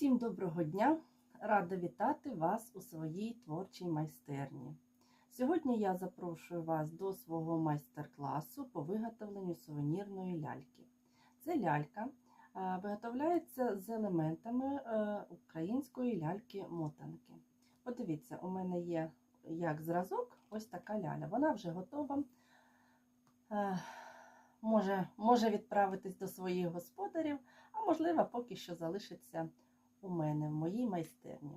Доброго дня! Рада вітати вас у своїй творчій майстерні. Сьогодні я запрошую вас до свого майстер-класу по виготовленню сувенірної ляльки. Це лялька е, виготовляється з елементами е, української ляльки-мотанки. Подивіться, у мене є як зразок ось така ляля. Вона вже готова. Е, Може, може відправитись до своїх господарів, а можливо, поки що залишиться у мене в моїй майстерні.